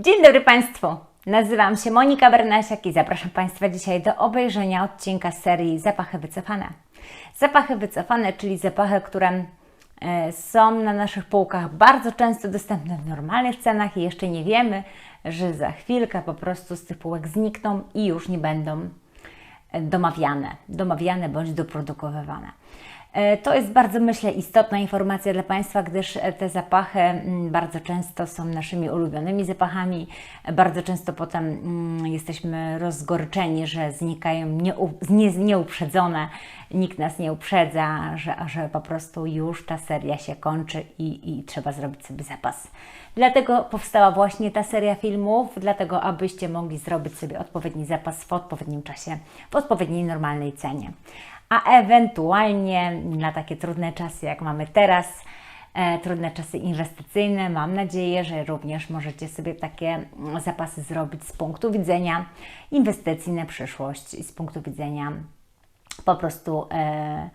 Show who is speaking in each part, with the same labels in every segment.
Speaker 1: Dzień dobry Państwu. Nazywam się Monika Bernasiak i zapraszam Państwa dzisiaj do obejrzenia odcinka serii Zapachy Wycofane. Zapachy wycofane, czyli zapachy, które e, są na naszych półkach bardzo często dostępne w normalnych cenach i jeszcze nie wiemy, że za chwilkę po prostu z tych półek znikną i już nie będą e, domawiane, domawiane bądź doprodukowywane. E, To jest bardzo, myślę, istotna informacja dla Państwa, gdyż e, te zapachy mm, bardzo często są naszymi ulubionymi zapachami. Bardzo często potem mm, jesteśmy rozgorczeni, że znikają nieup- nie, nieuprzedzone. Nikt nas nie uprzedza, że, że po prostu już ta seria się kończy i, i trzeba zrobić sobie zapas. Dlatego powstała właśnie ta seria filmów, dlatego abyście mogli zrobić sobie odpowiedni zapas w odpowiednim czasie, w odpowiedniej normalnej cenie a ewentualnie na takie trudne czasy, jak mamy teraz, e, trudne czasy inwestycyjne, mam nadzieję, że również możecie sobie takie mm, zapasy zrobić z punktu widzenia inwestycji na przyszłość i z punktu widzenia po prostu e,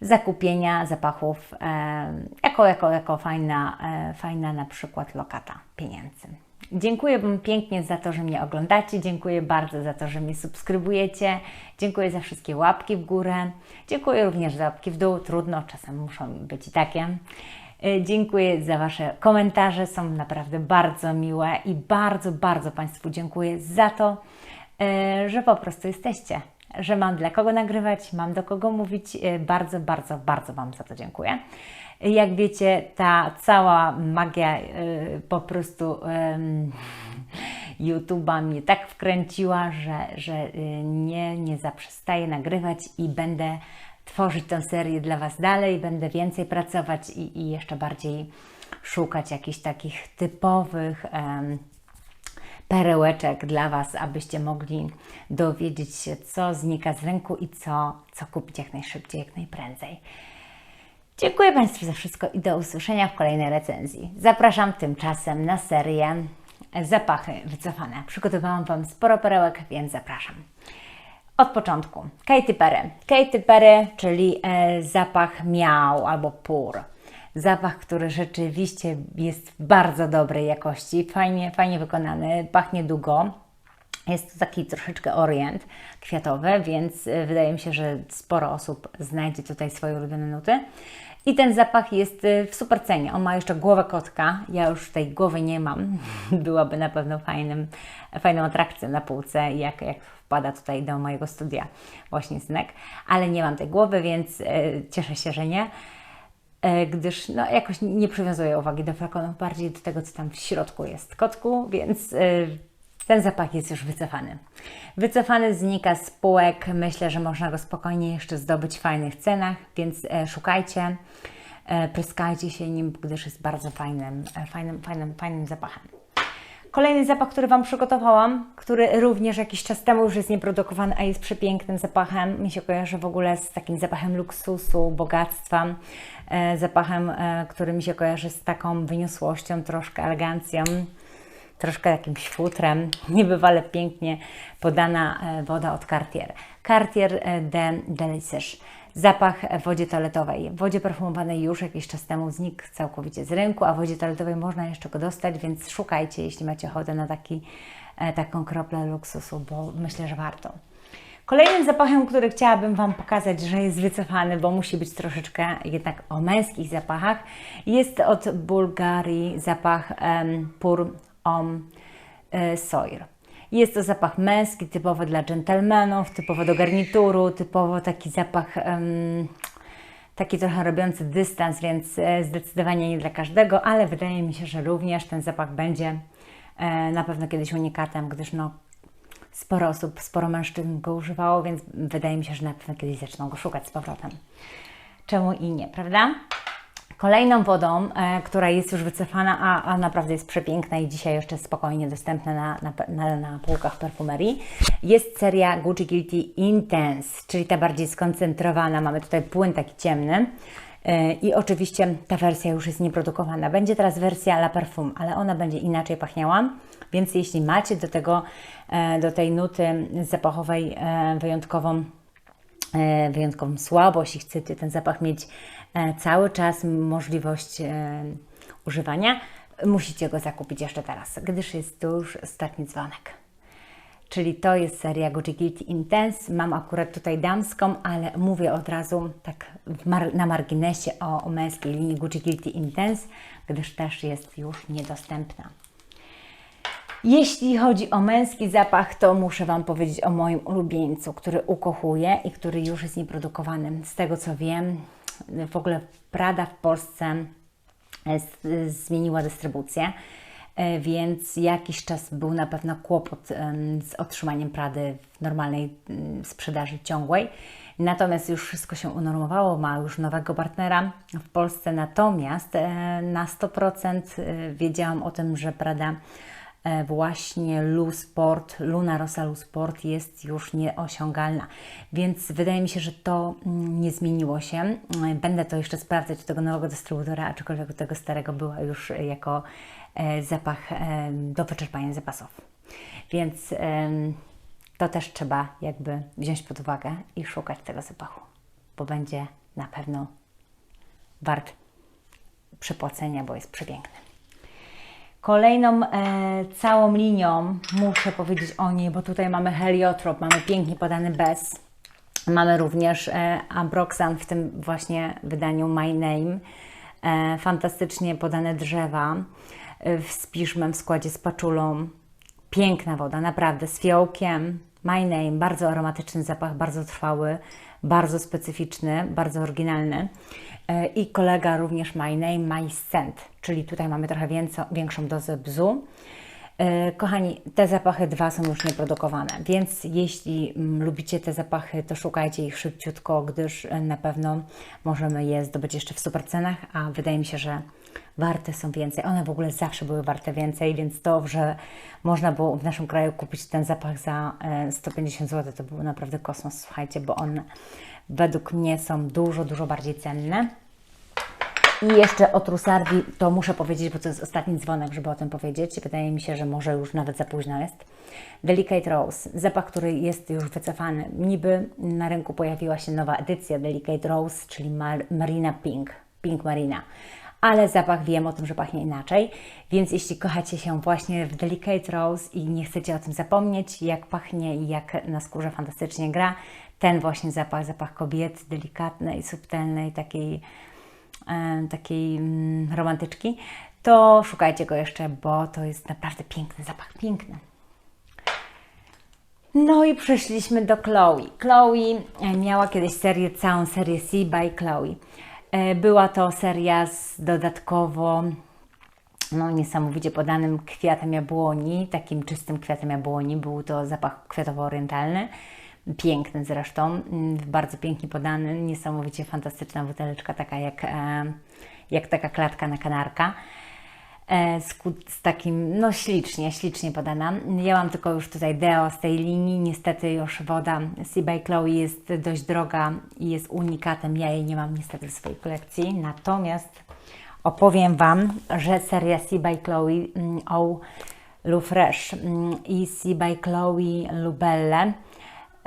Speaker 1: zakupienia zapachów e, jako, jako, jako fajna, e, fajna na przykład lokata pieniędzy. Dziękuję Wam pięknie za to, że mnie oglądacie. Dziękuję bardzo za to, że mnie subskrybujecie. Dziękuję za wszystkie łapki w górę. Dziękuję również za łapki w dół. Trudno, czasem muszą być i takie. E, Dziękuję za Wasze komentarze, są naprawdę bardzo miłe i bardzo, bardzo Państwu dziękuję za to, e, że po prostu jesteście, że mam dla kogo nagrywać, mam do kogo mówić. E, Bardzo, bardzo, bardzo Wam za to dziękuję. Jak wiecie, ta cała magia y, po prostu YouTube'a mnie tak wkręciła, że, że y, nie, nie zaprzestaję nagrywać i będę tworzyć tę serię dla Was dalej, będę więcej pracować i, i jeszcze bardziej szukać jakichś takich typowych perełeczek dla Was, abyście mogli dowiedzieć się, co znika z rynku i co, co kupić jak najszybciej, jak najprędzej. Dziękuję Państwu za wszystko i do usłyszenia w kolejnej recenzji. Zapraszam tymczasem na serię Zapachy wycofane. Przygotowałam Wam sporo perełek, więc zapraszam. Od początku. Katy Perry. Katy Perry, czyli e, zapach miał albo pur. Zapach, który rzeczywiście jest bardzo dobrej jakości, fajnie, fajnie wykonany, pachnie długo. Jest to taki troszeczkę orient kwiatowy, więc y, wydaje mi się, że sporo osób znajdzie tutaj swoje ulubione nuty. I ten zapach jest y, w super cenie. On ma jeszcze głowę kotka. Ja już tej głowy nie mam. Byłaby na pewno fajnym, fajną atrakcją na półce, jak, jak wpada tutaj do mojego studia właśnie synek. Ale nie mam tej głowy, więc y, cieszę się, że nie e, gdyż no, jakoś nie przywiązuję uwagi do flakonów, bardziej do tego, co tam w środku jest kotku, więc e, ten zapach jest już wycofany. Wycofany znika z półek, myślę, że można go spokojnie jeszcze zdobyć w fajnych cenach, więc e, szukajcie, e, pryskajcie się nim, gdyż jest bardzo fajnym, e, fajnym, fajnym, fajnym zapachem. Kolejny zapach, który Wam przygotowałam, który również jakiś czas temu już jest nieprodukowany, a jest przepięknym zapachem. Mi się kojarzy w ogóle z takim zapachem luksusu, bogactwa, e, zapachem, e, który mi się kojarzy z taką wyniosłością, troszkę elegancją, troszkę jakimś futrem. Niebywale pięknie podana e, woda od Cartier. Cartier de Delicious. Zapach w wodzie toaletowej. W wodzie perfumowanej już jakiś czas temu znikł całkowicie z rynku, a w wodzie toaletowej można jeszcze go dostać, więc szukajcie, jeśli macie ochotę na taki, e, taką kroplę luksusu, bo myślę, że warto. Kolejnym zapachem, który chciałabym Wam pokazać, że jest wycofany, bo musi być troszeczkę jednak o męskich zapachach, jest od Bułgarii zapach um, Pur Om e, Soir. Jest to zapach męski, typowo dla dżentelmenów, typowo do garnituru, typowo taki zapach em, taki trochę robiący dystans, więc e, zdecydowanie nie dla każdego, ale wydaje mi się, że również ten zapach będzie e, na pewno kiedyś unikatem, gdyż no, sporo osób, sporo mężczyzn go używało, więc wydaje mi się, że na pewno kiedyś zaczną go szukać z powrotem. Czemu i nie, prawda? Kolejną wodą, e, która jest już wycofana, a, a naprawdę jest przepiękna i dzisiaj jeszcze spokojnie dostępna na, na, na, na półkach perfumerii, jest seria Gucci Guilty Intense, czyli ta bardziej skoncentrowana. Mamy tutaj płyn taki ciemny. E, I oczywiście ta wersja już jest nieprodukowana. Będzie teraz wersja La Parfum, ale ona będzie inaczej pachniała, więc jeśli macie do tego, e, do tej nuty zapachowej wyjątkową wyjątkową słabość i chcecie ten zapach mieć cały czas, możliwość e, używania, musicie go zakupić jeszcze teraz, gdyż jest to już ostatni dzwonek. Czyli to jest seria Gucci Guilty Intense. Mam akurat tutaj damską, ale mówię od razu tak mar na marginesie o, o męskiej linii Gucci Guilty Intense, gdyż też jest już niedostępna. Jeśli chodzi o męski zapach, to muszę Wam powiedzieć o moim ulubieńcu, który ukochuję i który już jest nieprodukowany. Z tego co wiem, w ogóle Prada w Polsce zmieniła dystrybucję, e, więc jakiś czas był na pewno kłopot z otrzymaniem Prady w normalnej sprzedaży ciągłej. Natomiast już wszystko się unormowało, ma już nowego partnera w Polsce. Natomiast e, na 100% e, wiedziałam o tym, że Prada E, właśnie Lu Sport, Luna Rosa Lu Sport jest już nieosiągalna. Więc wydaje mi się, że to mm, nie zmieniło się. E, będę to jeszcze sprawdzać tego nowego dystrybutora, aczkolwiek u tego starego była już jako e, zapach do wyczerpania zapasów. Więc to też trzeba jakby wziąć pod uwagę i szukać tego zapachu, bo będzie na pewno wart przepłacenia, bo jest przepiękny. Kolejną e, całą linią, muszę powiedzieć o niej, bo tutaj mamy heliotrop, mamy pięknie podany bez. Mamy również e, Ambroxan w tym właśnie wydaniu My Name. E, fantastycznie podane drzewa e, z piżmem w składzie z paczulą. Piękna woda, naprawdę, z fiołkiem. My Name, bardzo aromatyczny zapach, bardzo trwały, bardzo specyficzny, bardzo oryginalny. E, I kolega również My Name, My Scent, czyli tutaj mamy trochę więco, większą dozę bzu. E, kochani, te zapachy dwa są już nieprodukowane, więc jeśli mm, lubicie te zapachy, to szukajcie ich szybciutko, gdyż e, na pewno możemy je zdobyć jeszcze w super cenach, a wydaje mi się, że warte są więcej. One w ogóle zawsze były warte więcej, więc to, że można było w naszym kraju kupić ten zapach za 150 zł, to był naprawdę kosmos, słuchajcie, bo on według mnie są dużo, dużo bardziej cenne. I jeszcze o Trusardi to muszę powiedzieć, bo to jest ostatni dzwonek, żeby o tym powiedzieć. Wydaje mi się, że może już nawet za późno jest. Delicate Rose, zapach, który jest już wycofany. Niby na rynku pojawiła się nowa edycja Delicate Rose, czyli Mar Marina Pink, Pink Marina. Ale zapach wiem o tym, że pachnie inaczej, więc jeśli kochacie się właśnie w Delicate Rose i nie chcecie o tym zapomnieć, jak pachnie i jak na skórze fantastycznie gra, ten właśnie zapach, zapach kobiety, delikatnej, subtelnej, takiej, takiej mm, romantyczki, to szukajcie go jeszcze, bo to jest naprawdę piękny zapach, piękny. No i przyszliśmy do Chloe. Chloe e, miała kiedyś serię, całą serię Sea by Chloe. E, była to seria z dodatkowo no, niesamowicie podanym kwiatem jabłoni, takim czystym kwiatem jabłoni. Był to zapach kwiatowo-orientalny piękny zresztą, mm, bardzo pięknie podany, niesamowicie fantastyczna buteleczka, taka jak, e, jak taka klatka na kanarka. E, z, z, takim, no ślicznie, ślicznie podana. Ja mam tylko już tutaj deo z tej linii. Niestety już woda Sea by Chloe jest dość droga i jest unikatem. Ja jej nie mam niestety w swojej kolekcji. Natomiast opowiem Wam, że seria Sea by Chloe mm, o Lou Fresh mm, i Sea by Chloe Lubelle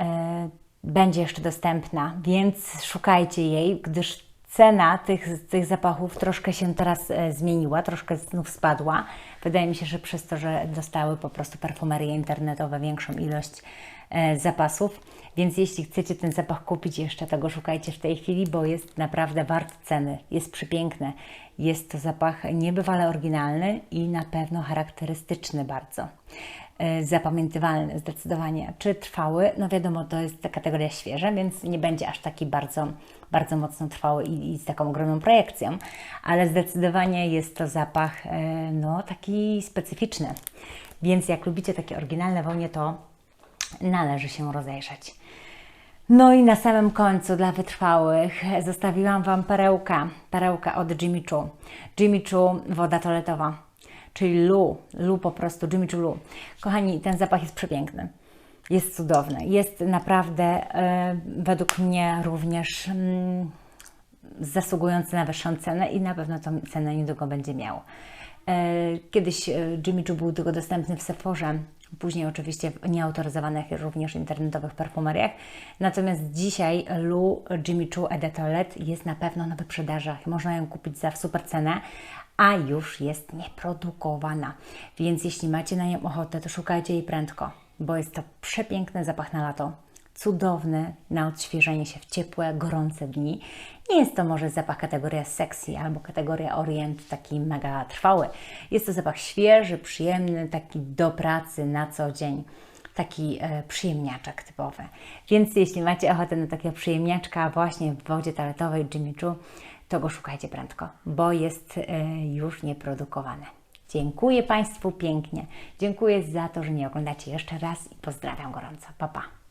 Speaker 1: E, będzie jeszcze dostępna, więc szukajcie jej, gdyż cena tych, tych zapachów troszkę się teraz e, zmieniła, troszkę znów spadła. Wydaje mi się, że przez to, że dostały po prostu perfumerie internetowe większą ilość e, zapasów. Więc jeśli chcecie ten zapach kupić jeszcze, tego szukajcie w tej chwili, bo jest naprawdę wart ceny. Jest przepiękny. Jest to zapach niebywale oryginalny i na pewno charakterystyczny bardzo. E, zapamiętywalny zdecydowanie. Czy trwały? No wiadomo, to jest kategoria świeża, więc nie będzie aż taki bardzo, bardzo mocno trwały i, i z taką ogromną projekcją, ale zdecydowanie jest to zapach e, no, taki specyficzny. Więc jak lubicie takie oryginalne wonie, to należy się rozejrzeć. No i na samym końcu dla wytrwałych zostawiłam Wam perełka, perełka od Jimmy Choo. Jimmy Choo, woda toaletowa czyli Lu, Lu po prostu, Jimmy Choo Lu. Kochani, ten zapach jest przepiękny. Jest cudowny. Jest naprawdę e, według mnie również mm, zasługujący na wyższą cenę i na pewno tą cenę niedługo będzie miał. E, kiedyś e, Jimmy Choo był tylko dostępny w Sephorze, później oczywiście w nieautoryzowanych również internetowych perfumeriach. Natomiast dzisiaj Lu Jimmy Choo Eau de Toilette jest na pewno na wyprzedażach. Można ją kupić za super cenę, a już jest nieprodukowana. Więc jeśli macie na nią ochotę, to szukajcie jej prędko, bo jest to przepiękny zapach na lato. Cudowny na odświeżenie się w ciepłe, gorące dni. Nie jest to może zapach kategoria sexy albo kategoria orient, taki mega trwały. Jest to zapach świeży, przyjemny, taki do pracy na co dzień taki e, przyjemniaczek typowy. Więc jeśli macie ochotę na takiego przyjemniaczka właśnie w wodzie toaletowej Jimmy Choo, to go szukajcie prędko, bo jest e, już nieprodukowany. Dziękuję Państwu pięknie. Dziękuję za to, że mnie oglądacie jeszcze raz i pozdrawiam gorąco. Pa, pa.